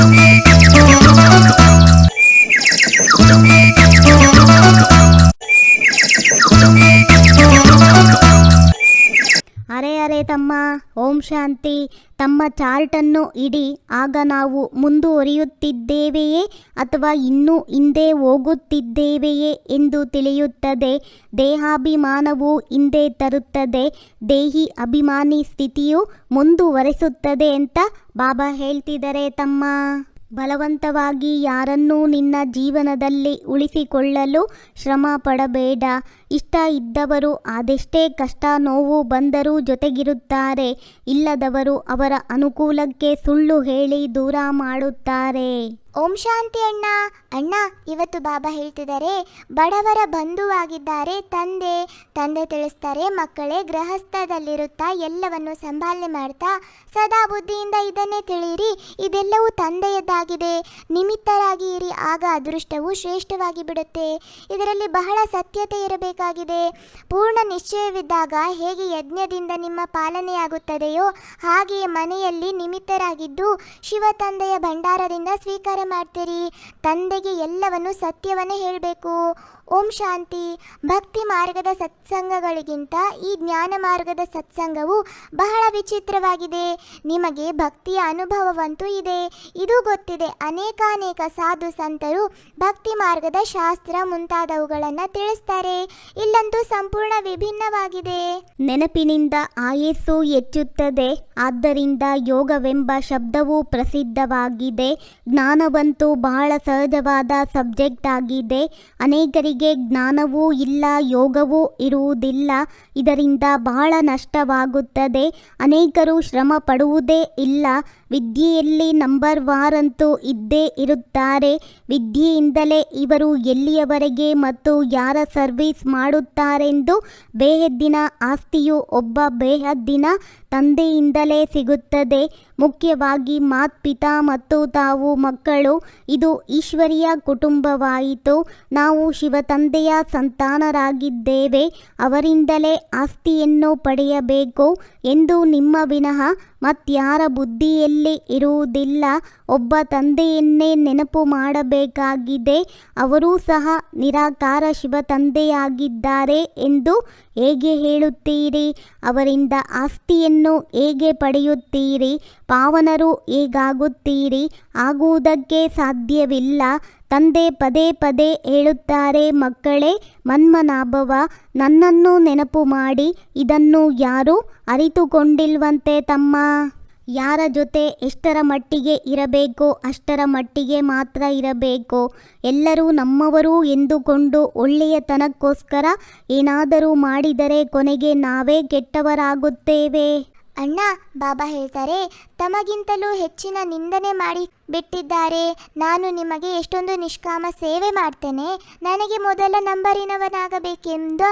Thank you. ತಮ್ಮ ಓಂ ಶಾಂತಿ, ತಮ್ಮ ಚಾರ್ಟನ್ನು ಇಡಿ, ಆಗ ನಾವು ಮುಂದುವರಿಯುತ್ತಿದ್ದೇವೆಯೇ ಅಥವಾ ಇನ್ನೂ ಹಿಂದೆ ಹೋಗುತ್ತಿದ್ದೇವೆಯೇ ಎಂದು ತಿಳಿಯುತ್ತದೆ. ದೇಹಾಭಿಮಾನವು ಹಿಂದೆ ತರುತ್ತದೆ. ದೇಹಿ ಅಭಿಮಾನಿ ಸ್ಥಿತಿಯು ಮುಂದುವರೆಸುತ್ತದೆ ಅಂತ ಬಾಬಾ ಹೇಳ್ತಿದ್ದಾರೆ ತಮ್ಮ. ಬಲವಂತವಾಗಿ ಯಾರನ್ನೂ ನಿನ್ನ ಜೀವನದಲ್ಲಿ ಉಳಿಸಿಕೊಳ್ಳಲು ಶ್ರಮ ಪಡಬೇಡ. ಇಷ್ಟ ಇದ್ದವರು ಅದೆಷ್ಟೇ ಕಷ್ಟ ನೋವು ಬಂದರೂ ಜೊತೆಗಿರುತ್ತಾರೆ. ಇಲ್ಲದವರು ಅವರ ಅನುಕೂಲಕ್ಕೆ ಸುಳ್ಳು ಹೇಳಿ ದೂರ ಮಾಡುತ್ತಾರೆ. ಓಂ ಶಾಂತಿ ಅಣ್ಣ. ಅಣ್ಣ, ಇವತ್ತು ಬಾಬಾ ಹೇಳ್ತಿದ್ದಾರೆ, ಬಡವರ ಬಂಧುವಾಗಿದ್ದಾರೆ, ತಂದೆ ತಂದೆ ತಿಳಿಸ್ತಾರೆ, ಮಕ್ಕಳೇ ಗೃಹಸ್ಥದಲ್ಲಿರುತ್ತಾ ಎಲ್ಲವನ್ನು ಸಂಭಾಲನೆ ಮಾಡ್ತಾ ಸದಾ ಬುದ್ಧಿಯಿಂದ ಇದನ್ನೇ ತಿಳಿಯಿರಿ, ಇದೆಲ್ಲವೂ ತಂದೆಯದ್ದಾಗಿದೆ. ನಿಮಿತ್ತರಾಗಿ ಇರಿ, ಆಗ ಅದೃಷ್ಟವು ಶ್ರೇಷ್ಠವಾಗಿ ಬಿಡುತ್ತೆ. ಇದರಲ್ಲಿ ಬಹಳ ಸತ್ಯತೆ ಇರಬೇಕಾಗಿದೆ ಪೂರ್ಣ ನಿಶ್ಚಯವಿದ್ದಾಗ ಹೇಗೆ ಯಜ್ಞದಿಂದ ನಿಮ್ಮ ಪಾಲನೆಯಾಗುತ್ತದೆಯೋ ಹಾಗೆಯೇ ಮನೆಯಲ್ಲಿ ನಿಮಿತ್ತರಾಗಿದ್ದು ಶಿವ ತಂದೆಯ ಭಂಡಾರದಿಂದ ಸ್ವೀಕಾರ ಮಾಡ್ತೀರಿ. ತಂದೆಗೆ ಎಲ್ಲವನ್ನು ಸತ್ಯವನ್ನೇ ಹೇಳಬೇಕು. ಓಂ ಶಾಂತಿ. ಭಕ್ತಿ ಮಾರ್ಗದ ಸತ್ಸಂಗಗಳಿಗಿಂತ ಈ ಜ್ಞಾನ ಮಾರ್ಗದ ಸತ್ಸಂಗವು ಬಹಳ ವಿಚಿತ್ರವಾಗಿದೆ. ನಿಮಗೆ ಭಕ್ತಿಯ ಅನುಭವವಂತೂ ಇದೆ. ಇದು ಗೊತ್ತಿದೆ, ಅನೇಕಾನೇಕ ಸಾಧು ಸಂತರು ಭಕ್ತಿ ಮಾರ್ಗದ ಶಾಸ್ತ್ರ ಮುಂತಾದವುಗಳನ್ನು ತಿಳಿಸ್ತಾರೆ. ಇಲ್ಲಂತೂ ಸಂಪೂರ್ಣ ವಿಭಿನ್ನವಾಗಿದೆ. ನೆನಪಿನಿಂದ ಆಯಸ್ಸು ಹೆಚ್ಚುತ್ತದೆ. ಆದ್ದರಿಂದ ಯೋಗವೆಂಬ ಶಬ್ದವು ಪ್ರಸಿದ್ಧವಾಗಿದೆ. ಜ್ಞಾನವಂತೂ ಬಹಳ ಸಹಜವಾದ ಸಬ್ಜೆಕ್ಟ್ ಆಗಿದೆ. ಅನೇಕರಿಗೆ ಜ್ಞಾನವೂ ಇಲ್ಲ, ಯೋಗವೂ ಇರುವುದಿಲ್ಲ. ಇದರಿಂದ ಬಹಳ ನಷ್ಟವಾಗುತ್ತದೆ. ಅನೇಕರು ಶ್ರಮ ಪಡುವುದೇ ಇಲ್ಲ. ವಿದ್ಯೆಯಲ್ಲಿ ನಂಬರ್ ವಾರ್ ಅಂತೂ ಇದ್ದೇ ಇರುತ್ತಾರೆ. ವಿದ್ಯೆಯಿಂದಲೇ ಇವರು ಎಲ್ಲಿಯವರೆಗೆ ಮತ್ತು ಯಾರ ಸರ್ವಿಸ್ ಮಾಡುತ್ತಾರೆಂದು ಬೇಹದ್ದಿನ ಆಸ್ತಿಯು ಒಬ್ಬ ಬೇಹದ್ದಿನ ತಂದೆಯಿಂದಲೇ ಸಿಗುತ್ತದೆ. ಮುಖ್ಯವಾಗಿ ಮಾತ್ಪಿತಾ ಮತ್ತು ತಾವು ಮಕ್ಕಳು, ಇದು ಈಶ್ವರಿಯ ಕುಟುಂಬವಾಯಿತು. ನಾವು ಶಿವ ತಂದೆಯ ಸಂತಾನರಾಗಿದ್ದೇವೆ, ಅವರಿಂದಲೇ ಆಸ್ತಿಯನ್ನು ಪಡೆಯಬೇಕು ಎಂದು ನಿಮ್ಮ ವಿನಃ ಮತ್ಯಾರ ಬುದ್ಧಿಯಲ್ಲಿ ಇರುವುದಿಲ್ಲ, ಒಬ್ಬ ತಂದೆಯನ್ನೇ ನೆನಪು ಮಾಡಬೇಕಾಗಿದೆ, ಅವರೂ ಸಹ ನಿರಾಕಾರ ಶಿವ ತಂದೆಯಾಗಿದ್ದಾರೆ ಎಂದು ಹೇಗೆ ಹೇಳುತ್ತೀರಿ? ಅವರಿಂದ ಆಸ್ತಿಯನ್ನು ಹೇಗೆ ಪಡೆಯುತ್ತೀರಿ? ಪಾವನರು ಹೇಗಾಗುತ್ತೀರಿ? ಆಗುವುದಕ್ಕೆ ಸಾಧ್ಯವಿಲ್ಲ. ತಂದೆ ಪದೇ ಪದೇ ಹೇಳುತ್ತಾರೆ, ಮಕ್ಕಳೇ, ಮನ್ಮನಾಭವ, ನನ್ನನ್ನು ನೆನಪು ಮಾಡಿ, ಇದನ್ನು ಯಾರೂ ಅರಿತುಕೊಂಡಿಲ್ವಂತೆ ತಮ್ಮ? ಯಾರ ಜೊತೆ ಎಷ್ಟರ ಮಟ್ಟಿಗೆ ಇರಬೇಕೋ, ಅಷ್ಟರ ಮಟ್ಟಿಗೆ ಮಾತ್ರ ಇರಬೇಕು? ಎಲ್ಲರೂ ನಮ್ಮವರು ಎಂದುಕೊಂಡು ಒಳ್ಳೆಯತನಕ್ಕೋಸ್ಕರ ಏನಾದರೂ ಮಾಡಿದರೆ ಕೊನೆಗೆ ನಾವೇ ಕೆಟ್ಟವರಾಗುತ್ತೇವೆ. ಅಣ್ಣ, ಬಾಬಾ ಹೇಳ್ತಾರೆ, ತಮಗಿಂತಲೂ ಹೆಚ್ಚಿನ ನಿಂದನೆ ಮಾಡಿ ಬಿಟ್ಟಿದ್ದಾರೆ. ನಾನು ನಿಮಗೆ ಎಷ್ಟೊಂದು ನಿಷ್ಕಾಮ ಸೇವೆ ಮಾಡ್ತೇನೆ. ನನಗೆ ಮೊದಲ ನಂಬರಿನವನಾಗಬೇಕೆಂದು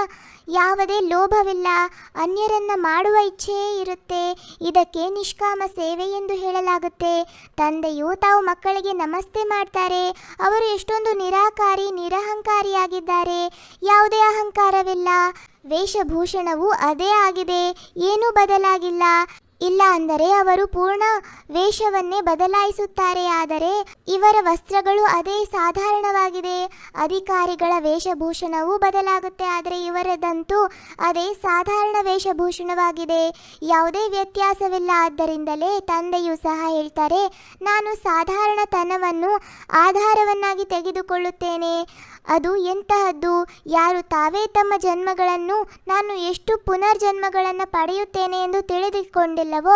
ಯಾವುದೇ ಲೋಭವಿಲ್ಲ. ಅನ್ಯರನ್ನ ಮಾಡುವ ಇಚ್ಛೆಯೇ ಇರುತ್ತೆ. ಇದಕ್ಕೆ ನಿಷ್ಕಾಮ ಸೇವೆ ಎಂದು ಹೇಳಲಾಗುತ್ತೆ. ತಂದೆಯು ತಾವು ಮಕ್ಕಳಿಗೆ ನಮಸ್ತೆ ಮಾಡ್ತಾರೆ. ಅವರು ಎಷ್ಟೊಂದು ನಿರಾಕಾರಿ, ನಿರಹಂಕಾರಿಯಾಗಿದ್ದಾರೆ. ಯಾವುದೇ ಅಹಂಕಾರವಿಲ್ಲ. ವೇಷಭೂಷಣವು ಅದೇ ಆಗಿದೆ. ಏನೂ ಬದಲಾಗಿಲ್ಲ. ಇಲ್ಲ ಅಂದರೆ ಅವರು ಪೂರ್ಣ ವೇಷವನ್ನೇ ಬದಲಾಯಿಸುತ್ತಾರೆ, ಆದರೆ ಇವರ ವಸ್ತ್ರಗಳು ಅದೇ ಸಾಧಾರಣವಾಗಿದೆ. ಅಧಿಕಾರಿಗಳ ವೇಷಭೂಷಣವು ಬದಲಾಗುತ್ತೆ, ಆದರೆ ಇವರದಂತೂ ಅದೇ ಸಾಧಾರಣ ವೇಷಭೂಷಣವಾಗಿದೆ. ಯಾವುದೇ ವ್ಯತ್ಯಾಸವಿಲ್ಲ, ಆದ್ದರಿಂದಲೇ ತಂದೆಯು ಸಹ ಹೇಳ್ತಾರೆ, ನಾನು ಸಾಧಾರಣತನವನ್ನು ಆಧಾರವನ್ನಾಗಿ ತೆಗೆದುಕೊಳ್ಳುತ್ತೇನೆ. ಅದು ಎಂತಹದ್ದು? ಯಾರು ತಾವೇ ತಮ್ಮ ಜನ್ಮಗಳನ್ನು, ನಾನು ಎಷ್ಟು ಪುನರ್ಜನ್ಮಗಳನ್ನು ಪಡೆಯುತ್ತೇನೆ ಎಂದು ತಿಳಿದುಕೊಂಡಿಲ್ಲವೋ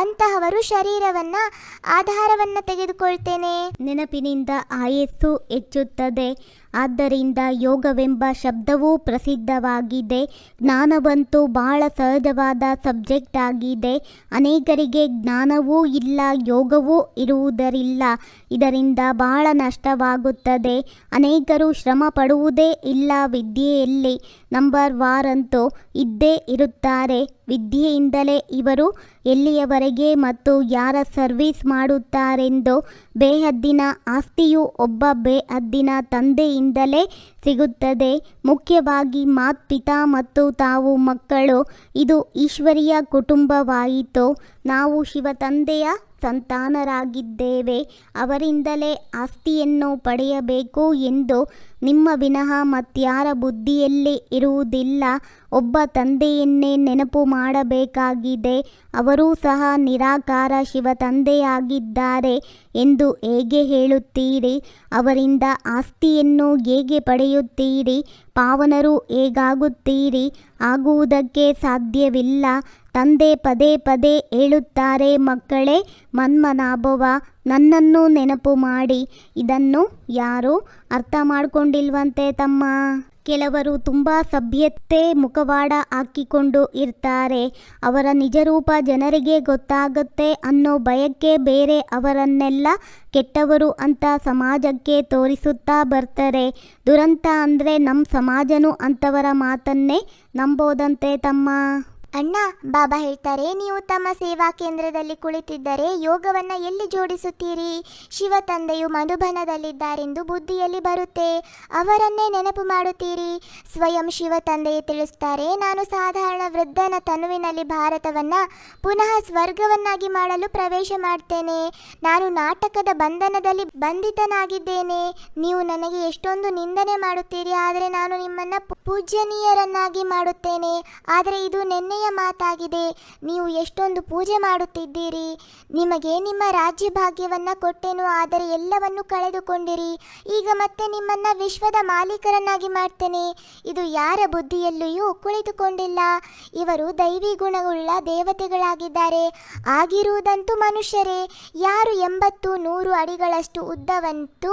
ಅಂತಹವರು ಶರೀರವನ್ನು ಆಧಾರವನ್ನು ತೆಗೆದುಕೊಳ್ತೇನೆ. ನೆನಪಿನಿಂದ ಆಯಸ್ಸು ಹೆಚ್ಚುತ್ತದೆ. ಆದ್ದರಿಂದ ಯೋಗವೆಂಬ ಶಬ್ದವೂ ಪ್ರಸಿದ್ಧವಾಗಿದೆ. ಜ್ಞಾನವಂತೂ ಬಹಳ ಸಹಜವಾದ ಸಬ್ಜೆಕ್ಟ್ ಆಗಿದೆ. ಅನೇಕರಿಗೆ ಜ್ಞಾನವೂ ಇಲ್ಲ, ಯೋಗವೂ ಇರುವುದರಿಲ್ಲ. ಇದರಿಂದ ಬಹಳ ನಷ್ಟವಾಗುತ್ತದೆ. ಅನೇಕರು ಶ್ರಮ ಪಡುವುದೇ ಇಲ್ಲ ವಿದ್ಯೆಯಲ್ಲಿ. ನಂಬರ್ ವಾರ್ ಅಂತೂ ಇದ್ದೇ ಇರುತ್ತಾರೆ. ವಿದ್ಯೆಯಿಂದಲೇ ಇವರು ಎಲ್ಲಿಯವರೆಗೆ ಮತ್ತು ಯಾರ ಸರ್ವಿಸ್ ಮಾಡುತ್ತಾರೆಂದು ಬೇಹದ್ದಿನ ಆಸ್ತಿಯು ಒಬ್ಬ ಬೇಹದ್ದಿನ ತಂದೆಯಿಂದಲೇ ಸಿಗುತ್ತದೆ. ಮುಖ್ಯವಾಗಿ ಮಾತ್ಪಿತಾ ಮತ್ತು ತಾವು ಮಕ್ಕಳು, ಇದು ಈಶ್ವರಿಯ ಕುಟುಂಬವಾಯಿತು. ನಾವು ಶಿವ ತಂದೆಯ ಸಂತಾನರಾಗಿದ್ದೇವೆ. ಅವರಿಂದಲೇ ಆಸ್ತಿಯನ್ನು ಪಡೆಯಬೇಕು ಎಂದು ನಿಮ್ಮ ವಿನಃ ಮತ್ಯಾರ ಬುದ್ಧಿಯಲ್ಲಿ ಇರುವುದಿಲ್ಲ. ಒಬ್ಬ ತಂದೆಯನ್ನೇ ನೆನಪು ಮಾಡಬೇಕಾಗಿದೆ. ಅವರೂ ಸಹ ನಿರಾಕಾರ ಶಿವ ತಂದೆಯಾಗಿದ್ದಾರೆ ಎಂದು ಹೇಗೆ ಹೇಳುತ್ತೀರಿ? ಅವರಿಂದ ಆಸ್ತಿಯನ್ನು ಹೇಗೆ ಪಡೆಯುತ್ತೀರಿ? ಪಾವನರು ಹೇಗಾಗುತ್ತೀರಿ? ಆಗುವುದಕ್ಕೆ ಸಾಧ್ಯವಿಲ್ಲ. ತಂದೆ ಪದೇ ಪದೇ ಹೇಳುತ್ತಾರೆ, ಮಕ್ಕಳೇ, ಮನ್ಮನಾಭವ, ನನ್ನನ್ನು ನೆನಪು ಮಾಡಿ. ಇದನ್ನು ಯಾರು ಅರ್ಥ ಮಾಡಿಕೊಂಡಿಲ್ವಂತೆ ತಮ್ಮ ಕೆಲವರು ತುಂಬ ಸಭ್ಯತೆ ಮುಖವಾಡ ಹಾಕಿಕೊಂಡು ಇರ್ತಾರೆ. ಅವರ ನಿಜರೂಪ ಜನರಿಗೆ ಗೊತ್ತಾಗುತ್ತೆ ಅನ್ನೋ ಭಯಕ್ಕೆ ಬೇರೆ, ಅವರನ್ನೆಲ್ಲ ಕೆಟ್ಟವರು ಅಂತ ಸಮಾಜಕ್ಕೆ ತೋರಿಸುತ್ತಾ ಬರ್ತಾರೆ. ದುರಂತ ಅಂದರೆ ನಮ್ಮ ಸಮಾಜನೂ ಅಂಥವರ ಮಾತನ್ನೇ ನಂಬೋದಂತೆ ತಮ್ಮ ಅಣ್ಣ, ಬಾಬಾ ಹೇಳ್ತಾರೆ, ನೀವು ತಮ್ಮ ಸೇವಾ ಕೇಂದ್ರದಲ್ಲಿ ಕುಳಿತಿದ್ದರೆ ಯೋಗವನ್ನ ಎಲ್ಲಿ ಜೋಡಿಸುತ್ತೀರಿ? ಶಿವ ತಂದೆಯು ಮಧುಬನದಲ್ಲಿದ್ದಾರೆಂದು ಬುದ್ಧಿಯಲ್ಲಿ ಬರುತ್ತೆ. ಅವರನ್ನೇ ನೆನಪು ಮಾಡುತ್ತೀರಿ? ಸ್ವಯಂ ಶಿವ ತಂದೆಯೇ ತಿಳಿಸ್ತಾರೆ, ನಾನು ಸಾಧಾರಣ ವೃದ್ಧನ ತನುವಿನಲ್ಲಿ ಭಾರತವನ್ನ ಪುನಃ ಸ್ವರ್ಗವನ್ನಾಗಿ ಮಾಡಲು ಪ್ರವೇಶ ಮಾಡ್ತೇನೆ. ನಾನು ನಾಟಕದ ಬಂಧನದಲ್ಲಿ ಬಂಧಿತನಾಗಿದ್ದೇನೆ. ನೀವು ನನಗೆ ಎಷ್ಟೊಂದು ನಿಂದನೆ ಮಾಡುತ್ತೀರಿ, ಆದರೆ ನಾನು ನಿಮ್ಮನ್ನ ಪೂಜ್ಯನೀಯರನ್ನಾಗಿ ಮಾಡುತ್ತೇನೆ. ಆದರೆ ಇದು ನೆನ್ನೆಯ ಮಾತಾಗಿದೆ. ನೀವು ಎಷ್ಟೊಂದು ಪೂಜೆ ಮಾಡುತ್ತಿದ್ದೀರಿ. ನಿಮಗೆ ನಿಮ್ಮ ರಾಜ್ಯ ಭಾಗ್ಯವನ್ನು ಕೊಟ್ಟೆನು, ಆದರೆ ಎಲ್ಲವನ್ನು ಕಳೆದುಕೊಂಡಿರಿ. ಈಗ ಮತ್ತೆ ನಿಮ್ಮನ್ನ ವಿಶ್ವದ ಮಾಲೀಕರನ್ನಾಗಿ ಮಾಡ್ತೇನೆ. ಇದು ಯಾರ ಬುದ್ಧಿಯಲ್ಲಿಯೂ ಕುಳಿತುಕೊಂಡಿಲ್ಲ. ಇವರು ದೈವಿ ಗುಣವುಳ್ಳ ದೇವತೆಗಳಾಗಿದ್ದಾರೆ. ಆಗಿರುವುದಂತೂ ಮನುಷ್ಯರೇ. ಯಾರು ಎಂಬತ್ತು ನೂರು ಅಡಿಗಳಷ್ಟು ಉದ್ದವಂತೂ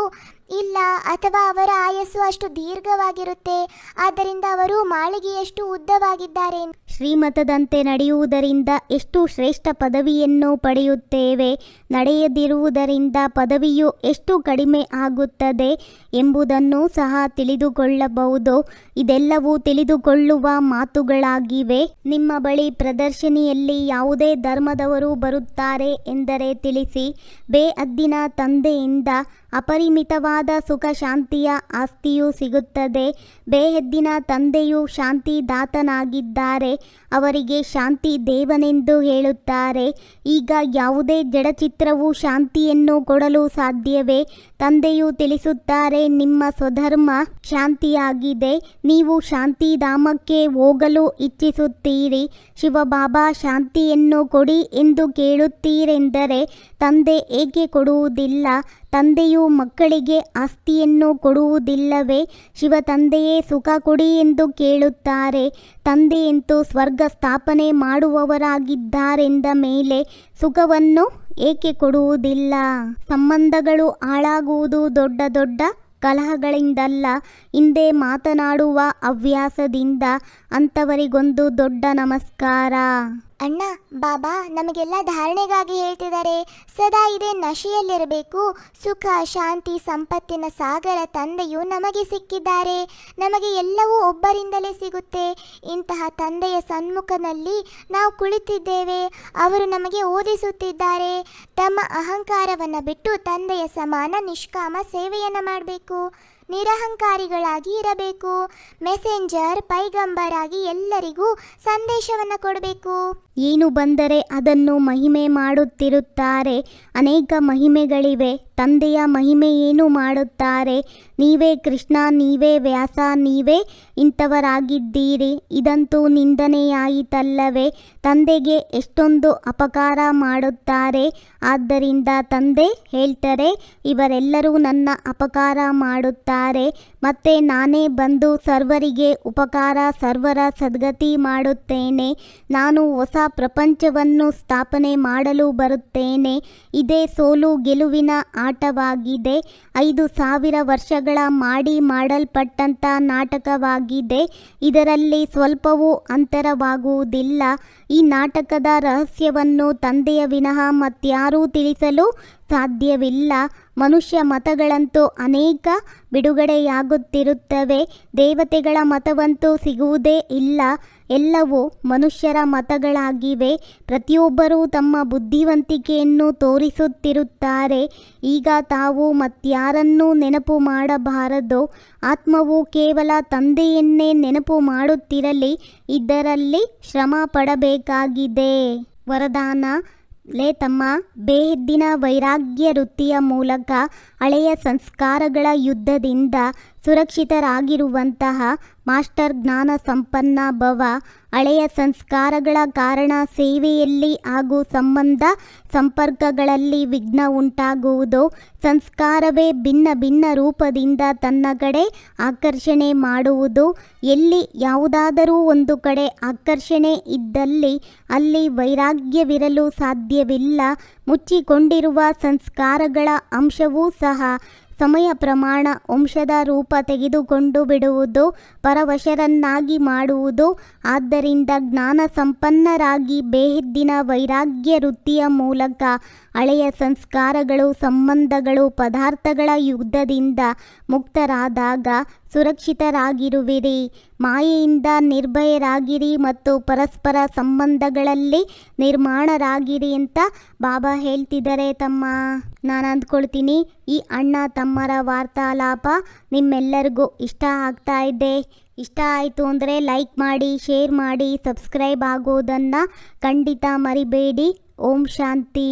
ಇಲ್ಲ ಅಥವಾ ಅವರ ಆಯಸ್ಸು ಅಷ್ಟು ದೀರ್ಘವಾಗಿರುತ್ತೆ, ಆದ್ದರಿಂದ ಅವರು ಮಾಳಿಗೆಯಷ್ಟು ಉದ್ದವಾಗಿದ್ದಾರೆ. ಶ್ರೀಮತದಂತೆ ನಡೆಯುವುದರಿಂದ ಎಷ್ಟು ಶ್ರೇಷ್ಠ ಪದವಿಯನ್ನು ಪಡೆಯುತ್ತೇವೆ? ನಡೆಯದಿರುವುದರಿಂದ ಪದವಿಯು ಎಷ್ಟು ಕಡಿಮೆ ಆಗುತ್ತದೆ ಎಂಬುದನ್ನು ಸಹ ತಿಳಿದುಕೊಳ್ಳಬಹುದು. ಇದೆಲ್ಲವೂ ತಿಳಿದುಕೊಳ್ಳುವ ಮಾತುಗಳಾಗಿವೆ. ನಿಮ್ಮ ಬಳಿ ಪ್ರದರ್ಶನಿಯಲ್ಲಿ ಯಾವುದೇ ಧರ್ಮದವರು ಬರುತ್ತಾರೆ ಎಂದರೆ ತಿಳಿಸಿ. ಬೇಅದ್ದಿನ ತಂದೆಯಿಂದ ಅಪರಿಮಿತವಾದ ಸುಖ ಶಾಂತಿಯ ಆಸ್ತಿಯು ಸಿಗುತ್ತದೆ. ಬೇಹದ್ದಿನ ತಂದೆಯು ಶಾಂತಿದಾತನಾಗಿದ್ದಾರೆ. ಅವರಿಗೆ ಶಾಂತಿ ದೇವನೆಂದು ಹೇಳುತ್ತಾರೆ. ಈಗ ಯಾವುದೇ ಜಡಚಿತ್ರವು ಶಾಂತಿಯನ್ನು ಕೊಡಲು ಸಾಧ್ಯವೇ? ತಂದೆಯು ತಿಳಿಸುತ್ತಾರೆ, ನಿಮ್ಮ ಸ್ವಧರ್ಮ ಶಾಂತಿಯಾಗಿದೆ. ನೀವು ಶಾಂತಿಧಾಮಕ್ಕೆ ಹೋಗಲು ಇಚ್ಛಿಸುತ್ತೀರಿ. ಶಿವಬಾಬಾ ಶಾಂತಿಯನ್ನು ಕೊಡಿ ಎಂದು ಕೇಳುತ್ತೀರೆಂದರೆ ತಂದೆ ಏಕೆ ಕೊಡುವುದಿಲ್ಲ? ತಂದೆಯು ಮಕ್ಕಳಿಗೆ ಆಸ್ತಿಯನ್ನು ಕೊಡುವುದಿಲ್ಲವೇ? ಶಿವ ತಂದೆಯೇ ಸುಖ ಕೊಡಿ ಎಂದು ಕೇಳುತ್ತಾರೆ. ತಂದೆಯಂತೂ ಸ್ವರ್ಗ ಸ್ಥಾಪನೆ ಮಾಡುವವರಾಗಿದ್ದಾರೆಂದ ಮೇಲೆ ಸುಖವನ್ನು ಏಕೆ ಕೊಡುವುದಿಲ್ಲ? ಸಂಬಂಧಗಳು ಹಾಳಾಗುವುದು ದೊಡ್ಡ ದೊಡ್ಡ ಕಲಹಗಳಿಂದಲ್ಲ. ಹಿಂದೆ ಮಾತನಾಡುವ ಹವ್ಯಾಸದಿಂದ ಅಂಥವರಿಗೊಂದು ದೊಡ್ಡ ನಮಸ್ಕಾರ. ಅಣ್ಣ, ಬಾಬಾ ನಮಗೆಲ್ಲ ಧಾರಣೆಗಾಗಿ ಹೇಳ್ತಿದ್ದಾರೆ. ಸದಾ ಇದೇ ನಶೆಯಲ್ಲಿರಬೇಕು. ಸುಖ, ಶಾಂತಿ, ಸಂಪತ್ತಿನ ಸಾಗರ ತಂದೆಯು ನಮಗೆ ಸಿಕ್ಕಿದ್ದಾರೆ. ನಮಗೆ ಎಲ್ಲವೂ ಒಬ್ಬರಿಂದಲೇ ಸಿಗುತ್ತೆ. ಇಂತಹ ತಂದೆಯ ಸನ್ಮುಖದಲ್ಲಿ ನಾವು ಕುಳಿತಿದ್ದೇವೆ. ಅವರು ನಮಗೆ ಓದಿಸುತ್ತಿದ್ದಾರೆ. ತಮ್ಮ ಅಹಂಕಾರವನ್ನು ಬಿಟ್ಟು ತಂದೆಯ ಸಮಾನ ನಿಷ್ಕಾಮ ಸೇವೆಯನ್ನು ಮಾಡಬೇಕು. ನಿರಹಂಕಾರಿಗಳಾಗಿ ಇರಬೇಕು. ಮೆಸೆಂಜರ್ ಪೈಗಂಬರಾಗಿ ಎಲ್ಲರಿಗೂ ಸಂದೇಶವನ್ನು ಕೊಡಬೇಕು. ಏನು ಬಂದರೆ ಅದನ್ನು ಮಹಿಮೆ ಮಾಡುತ್ತಿರುತ್ತಾರೆ. ಅನೇಕ ಮಹಿಮೆಗಳಿವೆ. ತಂದೆಯ ಮಹಿಮೆ ಏನು ಮಾಡುತ್ತಾರೆ? ನೀವೇ ಕೃಷ್ಣ, ನೀವೇ ವ್ಯಾಸ, ನೀವೇ ಇಂಥವರಾಗಿದ್ದೀರಿ. ಇದಂತೂ ನಿಂದನೆಯಾಯಿತಲ್ಲವೇ? ತಂದೆಗೆ ಎಷ್ಟೊಂದು ಅಪಕಾರ ಮಾಡುತ್ತಾರೆ. ಆದ್ದರಿಂದ ತಂದೆ ಹೇಳ್ತಾರೆ, ಇವರೆಲ್ಲರೂ ನನ್ನ ಅಪಕಾರ ಮಾಡುತ್ತಾರೆ. ಮತ್ತೆ ನಾನೇ ಬಂದು ಸರ್ವರಿಗೆ ಉಪಕಾರ, ಸರ್ವರ ಸದ್ಗತಿ ಮಾಡುತ್ತೇನೆ. ನಾನು ಹೊಸ ಪ್ರಪಂಚವನ್ನು ಸ್ಥಾಪನೆ ಮಾಡಲು ಬರುತ್ತೇನೆ. ಇದೇ ಸೋಲು ಗೆಲುವಿನ ಆಟವಾಗಿದೆ ಐದು ಸಾವಿರ ವರ್ಷಗಳ ಮಾಡಿ ಮಾಡಲ್ಪಟ್ಟಂಥ ನಾಟಕವಾಗಿದೆ. ಇದರಲ್ಲಿ ಸ್ವಲ್ಪವೂ ಅಂತರವಾಗುವುದಿಲ್ಲ. ಈ ನಾಟಕದ ರಹಸ್ಯವನ್ನು ತಂದೆಯ ವಿನಃ ಮತ್ಯಾರೂ ತಿಳಿಸಲು ಸಾಧ್ಯವಿಲ್ಲ. ಮನುಷ್ಯ ಮತಗಳಂತೂ ಅನೇಕ ಬಿಡುಗಡೆಯಾಗುತ್ತಿರುತ್ತವೆ. ದೇವತೆಗಳ ಮತವಂತೂ ಸಿಗುವುದೇ ಇಲ್ಲ. ಎಲ್ಲವೂ ಮನುಷ್ಯರ ಮತಗಳಾಗಿವೆ. ಪ್ರತಿಯೊಬ್ಬರೂ ತಮ್ಮ ಬುದ್ಧಿವಂತಿಕೆಯನ್ನು ತೋರಿಸುತ್ತಿರುತ್ತಾರೆ. ಈಗ ತಾವು ಮತ್ಯಾರನ್ನೂ ನೆನಪು ಮಾಡಬಾರದು. ಆತ್ಮವು ಕೇವಲ ತಂದೆಯನ್ನೇ ನೆನಪು ಮಾಡುತ್ತಿರಲಿ, ಇದರಲ್ಲಿ ಶ್ರಮ ಪಡಬೇಕಾಗಿದೆ. ವರದಾನ, ಲೇ ತಮ್ಮ, ಬೇಹದ್ದಿನ ವೈರಾಗ್ಯ ವೃತ್ತಿಯ ಮೂಲಕ ಹಳೆಯ ಸಂಸ್ಕಾರಗಳ ಯುದ್ಧದಿಂದ ಸುರಕ್ಷಿತರಾಗಿರುವಂತಹ ಮಾಸ್ಟರ್ ಜ್ಞಾನ ಸಂಪನ್ನ ಭವ ಹಳೆಯ ಸಂಸ್ಕಾರಗಳ ಕಾರಣ ಸೇವೆಯಲ್ಲಿ ಹಾಗೂ ಸಂಬಂಧ ಸಂಪರ್ಕಗಳಲ್ಲಿ ವಿಘ್ನ ಉಂಟಾಗುವುದು. ಸಂಸ್ಕಾರವೇ ಭಿನ್ನ ಭಿನ್ನ ರೂಪದಿಂದ ತನ್ನ ಕಡೆ ಆಕರ್ಷಣೆ ಮಾಡುವುದು. ಎಲ್ಲಿ ಯಾವುದಾದರೂ ಒಂದು ಕಡೆ ಆಕರ್ಷಣೆ ಇದ್ದಲ್ಲಿ ಅಲ್ಲಿ ವೈರಾಗ್ಯವಿರಲು ಸಾಧ್ಯವಿಲ್ಲ. ಮುಚ್ಚಿಕೊಂಡಿರುವ ಸಂಸ್ಕಾರಗಳ ಅಂಶವೂ ಸಹ ಸಮಯ ಪ್ರಮಾಣ ವಂಶದ ರೂಪ ತೆಗೆದುಕೊಂಡು ಬಿಡುವುದು ಪರವಶರನ್ನಾಗಿ ಮಾಡುವುದು. ಆದ್ದರಿಂದ ಜ್ಞಾನ ಸಂಪನ್ನರಾಗಿ ಬೇಹದ್ದಿನ ವೈರಾಗ್ಯ ವೃತ್ತಿಯ ಮೂಲಕ ಹಳೆಯ ಸಂಸ್ಕಾರಗಳು, ಸಂಬಂಧಗಳು, ಪದಾರ್ಥಗಳ ಯುದ್ಧದಿಂದ ಮುಕ್ತರಾದಾಗ ಸುರಕ್ಷಿತರಾಗಿರುವಿರಿ. ಮಾಯೆಯಿಂದ ನಿರ್ಭಯರಾಗಿರಿ ಮತ್ತು ಪರಸ್ಪರ ಸಂಬಂಧಗಳಲ್ಲಿ ನಿರ್ಮಾಣರಾಗಿರಿ ಅಂತ ಬಾಬಾ ಹೇಳ್ತಿದ್ದಾರೆ ತಮ್ಮ. ನಾನು ಅಂದ್ಕೊಳ್ತೀನಿ, ಈ ಅಣ್ಣ ತಮ್ಮರ ವಾರ್ತಾಲಾಪ ನಿಮ್ಮೆಲ್ಲರಿಗೂ ಇಷ್ಟ ಆಗ್ತಾ ಇದೆ. ಇಷ್ಟ ಆಯಿತು ಅಂದರೆ ಲೈಕ್ ಮಾಡಿ, ಶೇರ್ ಮಾಡಿ, ಸಬ್ಸ್ಕ್ರೈಬ್ ಆಗೋದನ್ನು ಖಂಡಿತ ಮರಿಬೇಡಿ. ಓಂ ಶಾಂತಿ.